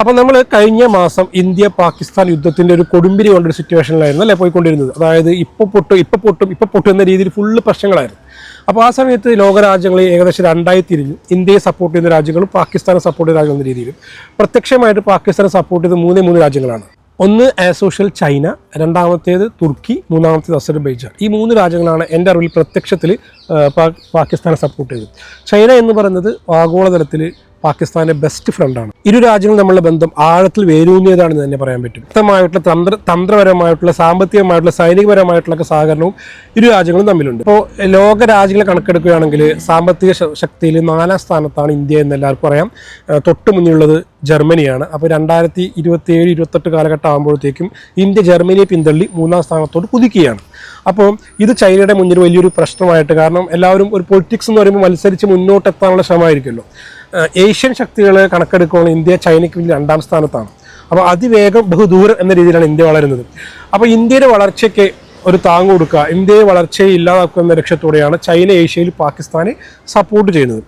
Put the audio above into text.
അപ്പോൾ നമ്മൾ കഴിഞ്ഞ മാസം ഇന്ത്യ പാകിസ്ഥാൻ യുദ്ധത്തിന്റെ ഒരു കൊടുമ്പിരി കൊണ്ടൊരു സിറ്റുവേഷനിലായിരുന്നു അല്ലേ പോയിക്കൊണ്ടിരുന്നത്. അതായത് ഇപ്പോൾ പൊട്ടും ഇപ്പോൾ പൊട്ടും ഇപ്പോൾ പൊട്ടും എന്ന രീതിയിൽ ഫുള്ള് പ്രശ്നങ്ങളായിരുന്നു. അപ്പോൾ ആ സമയത്ത് ലോകരാജ്യങ്ങൾ ഏകദേശം രണ്ടായി തിരിഞ്ഞു. ഇന്ത്യയെ സപ്പോർട്ട് ചെയ്യുന്ന രാജ്യങ്ങളും പാകിസ്ഥാനെ സപ്പോർട്ട് ചെയ്യുന്ന രാജ്യങ്ങൾ എന്ന രീതിയിൽ പ്രത്യക്ഷമായിട്ട് പാകിസ്ഥാനെ സപ്പോർട്ട് ചെയ്ത മൂന്നേ മൂന്ന് രാജ്യങ്ങളാണ്. ഒന്ന് ആസോഷ്യൽ ചൈന രണ്ടാമത്തേത് തുർക്കി മൂന്നാമത്തേത് അസർബൈജാൻ ഈ മൂന്ന് രാജ്യങ്ങളാണ് എന്റെ അറിവിൽ പ്രത്യക്ഷത്തിൽ പാകിസ്ഥാനെ സപ്പോർട്ട് ചെയ്തത്. ചൈന എന്ന് പറയുന്നത് ആഗോളതലത്തിൽ പാകിസ്ഥാന്റെ ബെസ്റ്റ് ഫ്രണ്ടാണ് ഇരു രാജ്യങ്ങളും തമ്മിലുള്ള ബന്ധം ആഴത്തിൽ വേരൂന്നിയതാണെന്ന് തന്നെ പറയാൻ പറ്റും. വ്യക്തമായിട്ടുള്ള തന്ത്ര തന്ത്രപരമായിട്ടുള്ള സാമ്പത്തികമായിട്ടുള്ള സൈനികപരമായിട്ടുള്ള സഹകരണവും ഇരു രാജ്യങ്ങളും തമ്മിലുണ്ട്. ഇപ്പോൾ ലോക രാജ്യങ്ങളെ കണക്കെടുക്കുകയാണെങ്കിൽ സാമ്പത്തിക ശക്തിയിൽ നാലാം സ്ഥാനത്താണ് ഇന്ത്യ എന്ന് എല്ലാവർക്കും അറിയാം. തൊട്ട് മുന്നിലുള്ളത് ജർമ്മനിയാണ്. അപ്പോൾ രണ്ടായിരത്തി ഇരുപത്തി ഏഴ് ഇരുപത്തെട്ട് കാലഘട്ടം ആകുമ്പോഴത്തേക്കും ഇന്ത്യ ജർമ്മനിയെ പിന്തള്ളി മൂന്നാം സ്ഥാനത്തോട് കുതിക്കുകയാണ്. അപ്പോൾ ഇത് ചൈനയുടെ മുന്നിൽ വലിയൊരു പ്രശ്നമായിട്ട് കാരണം എല്ലാവരും ഒരു പൊളിറ്റിക്സ് എന്ന് പറയുമ്പോൾ മത്സരിച്ച് മുന്നോട്ടെത്താനുള്ള ശ്രമമായിരിക്കുമല്ലോ. ഏഷ്യൻ ശക്തികൾ കണക്കെടുക്കുകയാണെങ്കിൽ ഇന്ത്യ ചൈനയ്ക്ക് വലിയ രണ്ടാം സ്ഥാനത്താണ്. അപ്പോൾ അതിവേഗം ബഹുദൂരം എന്ന രീതിയിലാണ് ഇന്ത്യ വളരുന്നത്. അപ്പോൾ ഇന്ത്യയുടെ വളർച്ചയ്ക്ക് ഒരു താങ് കൊടുക്കുക ഇന്ത്യയെ വളർച്ചയെ ഇല്ലാതാക്കുക എന്ന ലക്ഷ്യത്തോടെയാണ് ചൈന ഏഷ്യയിൽ പാകിസ്ഥാനെ സപ്പോർട്ട് ചെയ്യുന്നത്.